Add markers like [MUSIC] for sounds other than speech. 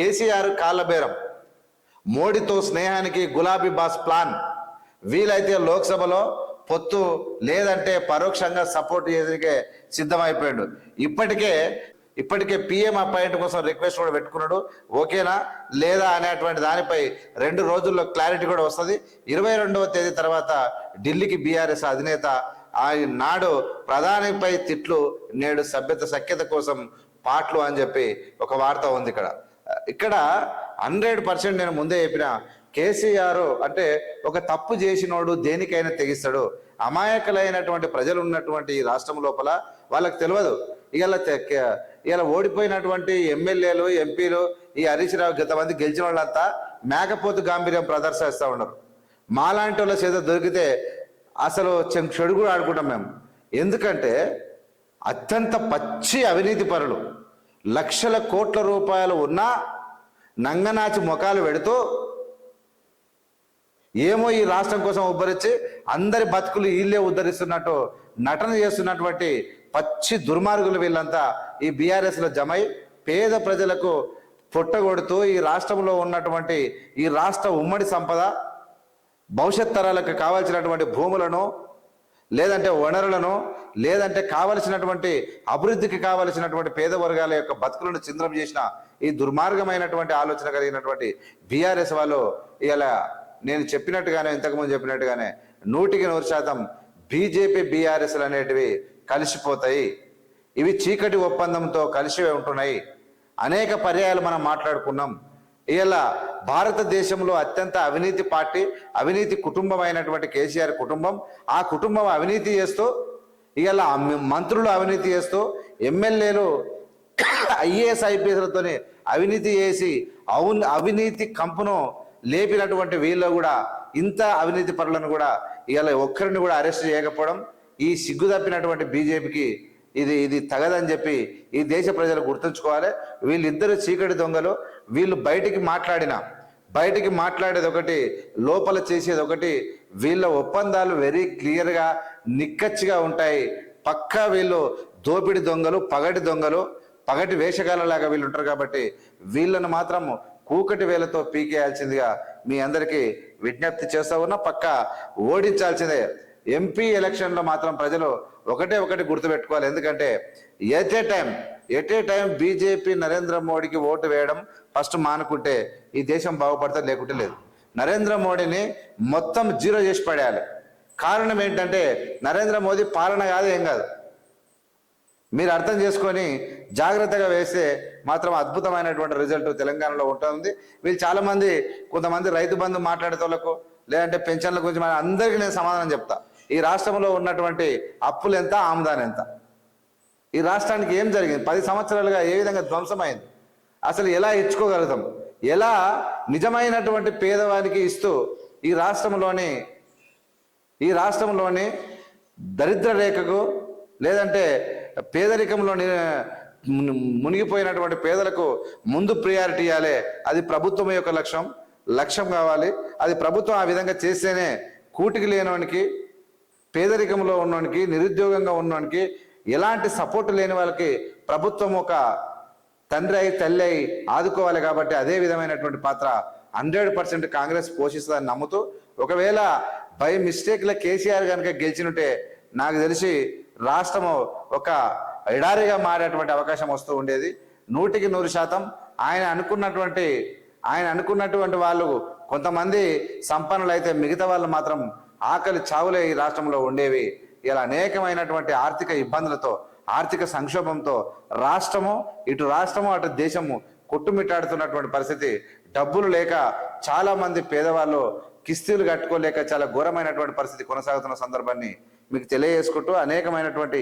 కేసీఆర్ కాళ్ళబేరం. మోడీతో స్నేహానికి గులాబీ బాస్ ప్లాన్. వీలైతే లోక్సభలో పొత్తు లేదంటే పరోక్షంగా సపోర్ట్ చేసే సిద్ధమైపోయాడు. ఇప్పటికే ఇప్పటికే పిఎం అపాయింట్ కోసం రిక్వెస్ట్ కూడా పెట్టుకున్నాడు. ఓకేనా? లేదా అనేటువంటి దానిపై రెండు రోజుల్లో క్లారిటీ కూడా వస్తుంది. ఇరవై రెండవ తేదీ తర్వాత ఢిల్లీకి బీఆర్ఎస్ అధినేత ఆయన నాడు ప్రధానిపై తిట్లు నేడు సభ్యత సఖ్యత కోసం పాటలు అని చెప్పి ఒక వార్త ఉంది ఇక్కడ. ఇక్కడ హండ్రెడ్ పర్సెంట్ నేను ముందే చెప్పిన కేసీఆర్ అంటే ఒక తప్పు చేసినోడు దేనికైనా తెగిస్తాడు. అమాయకులైనటువంటి ప్రజలు ఉన్నటువంటి ఈ రాష్ట్రం లోపల వాళ్ళకి తెలియదు ఇలా ఇలా ఓడిపోయినటువంటి ఎమ్మెల్యేలు ఎంపీలు ఈ హరీష్ రావు గతమంది గెలిచిన వాళ్ళంతా మేకపోతు గాంభీర్యం ప్రదర్శిస్తూ ఉన్నారు. మాలాంటి వాళ్ళ చేత దొరికితే అసలు చెడు కూడా ఆడుకుంటాం మేము. ఎందుకంటే అత్యంత పచ్చి అవినీతి పరులు. లక్షల కోట్ల రూపాయలు ఉన్నా నంగనాచి ముఖాలు పెడుతూ ఏమో ఈ రాష్ట్రం కోసం ఉద్ధరించి అందరి బతుకులు వీళ్ళే ఉద్ధరిస్తున్నట్టు నటన చేస్తున్నటువంటి పచ్చి దుర్మార్గులు వీళ్ళంతా ఈ బీఆర్ఎస్లో జమై పేద ప్రజలకు పొట్టగొడుతూ ఈ రాష్ట్రంలో ఉన్నటువంటి ఈ రాష్ట్ర ఉమ్మడి సంపద భవిష్యత్ తరాలకు కావాల్సినటువంటి భూములను లేదంటే వనరులను లేదంటే కావలసినటువంటి అభివృద్ధికి కావలసినటువంటి పేద వర్గాల యొక్క బతుకులను చింద్రం చేసిన ఈ దుర్మార్గమైనటువంటి ఆలోచన కలిగినటువంటి బీఆర్ఎస్ వాళ్ళు ఇలా నేను చెప్పినట్టుగానే ఇంతకుముందు చెప్పినట్టుగానే నూటికి నూరు శాతం బీజేపీ బీఆర్ఎస్లు అనేటివి కలిసిపోతాయి. ఇవి చీకటి ఒప్పందంతో కలిసి ఉంటున్నాయి. అనేక పర్యాయాలు మనం మాట్లాడుకున్నాం. ఇలా భారతదేశంలో అత్యంత అవినీతి పార్టీ అవినీతి కుటుంబం అయినటువంటి కేసీఆర్ కుటుంబం. ఆ కుటుంబం అవినీతి చేస్తూ ఇలా మంత్రులు అవినీతి చేస్తూ ఎమ్మెల్యేలు [COUGHS] ఐఏఎస్ ఐపీఎస్లతోనే అవినీతి చేసి అవును అవినీతి కంపును లేపినటువంటి వీళ్ళు కూడా ఇంత అవినీతి పరులను కూడా ఇలా ఒక్కరిని కూడా అరెస్ట్ చేయకపోవడం ఈ సిగ్గు తప్పినటువంటి బీజేపీకి ఇది ఇది తగదని చెప్పి ఈ దేశ ప్రజలు గుర్తుంచుకోవాలి. వీళ్ళిద్దరు చీకటి దొంగలు. వీళ్ళు బయటికి మాట్లాడిన బయటికి మాట్లాడేది ఒకటి లోపల చేసేది ఒకటి వీళ్ళ ఒప్పందాలు వెరీ క్లియర్గా నిక్కచ్చిగా ఉంటాయి. పక్కా వీళ్ళు దోపిడి దొంగలు పగటి దొంగలు పగటి వేషగాలలాగా వీళ్ళు ఉంటారు కాబట్టి వీళ్ళను మాత్రం కూకటి వేలతో పీకేయాల్సిందిగా మీ అందరికీ విజ్ఞప్తి చేస్తా ఉన్నా. పక్క ఓడించాల్సిందే. ఎంపీ ఎలక్షన్లో మాత్రం ప్రజలు ఒకటే ఒకటి గుర్తుపెట్టుకోవాలి. ఎందుకంటే at a time at a time BJP Narendra మోడీకి ఓటు వేయడం ఫస్ట్ మానుకుంటే ఈ దేశం బాగుపడతా లేకుంటే లేదు. నరేంద్ర మోడీని మొత్తం జీరో చేసి పడేయాలి. కారణం ఏంటంటే నరేంద్ర మోదీ పాలన కాదు ఏం కాదు. మీరు అర్థం చేసుకొని జాగ్రత్తగా వేస్తే మాత్రం అద్భుతమైనటువంటి రిజల్ట్ తెలంగాణలో ఉంటుంది. వీళ్ళు చాలామంది కొంతమంది రైతు బంధు మాట్లాడేతోళ్ళకు లేదంటే పెన్షన్ల గురించి మన అందరికీ నేను సమాధానం చెప్తా. ఈ రాష్ట్రంలో ఉన్నటువంటి అప్పులు ఎంత ఆమ్దాన్ ఎంత? ఈ రాష్ట్రానికి ఏం జరిగింది? పది సంవత్సరాలుగా ఏ విధంగా ధ్వంసమైంది? అసలు ఎలా ఇచ్చుకోగలుగుతాం? ఎలా నిజమైనటువంటి పేదవానికి ఇస్తూ ఈ రాష్ట్రంలోని ఈ రాష్ట్రంలోని దరిద్ర రేఖకు లేదంటే పేదరికంలో మునిగిపోయినటువంటి పేదలకు ముందు ప్రియారిటీ ఇవ్వాలి అది ప్రభుత్వం యొక్క లక్ష్యం. లక్ష్యం కావాలి. అది ప్రభుత్వం ఆ విధంగా చేస్తేనే కూటికి లేనివానికి పేదరికంలో ఉన్నవానికి నిరుద్యోగంగా ఉన్నవానికి ఎలాంటి సపోర్ట్ లేని వాళ్ళకి ప్రభుత్వం ఒక తండ్రి అయి తల్లి అయి ఆదుకోవాలి కాబట్టి అదే విధమైనటువంటి పాత్ర హండ్రెడ్ పర్సెంట్ కాంగ్రెస్ పోషిస్తుందని నమ్ముతూ ఒకవేళ బై మిస్టేక్లో కేసీఆర్ కనుక గెలిచినుంటే నాకు తెలిసి రాష్ట్రము ఒక ఎడారిగా మారేటువంటి అవకాశం వస్తూ ఉండేది. నూటికి నూరు శాతం ఆయన అనుకున్నటువంటి ఆయన అనుకున్నటువంటి వాళ్ళు కొంతమంది సంపన్నులు అయితే మిగతా వాళ్ళు మాత్రం ఆకలి చావులే ఈ రాష్ట్రంలో ఉండేవి. ఇలా అనేకమైనటువంటి ఆర్థిక ఇబ్బందులతో ఆర్థిక సంక్షోభంతో రాష్ట్రము ఇటు రాష్ట్రము అటు దేశము కొట్టుమిట్టాడుతున్నటువంటి పరిస్థితి. డబ్బులు లేక చాలా మంది పేదవాళ్ళు కిస్తీలు కట్టుకోలేక చాలా ఘోరమైనటువంటి పరిస్థితి కొనసాగుతున్న సందర్భాన్ని మీకు తెలియజేసుకుంటూ అనేకమైనటువంటి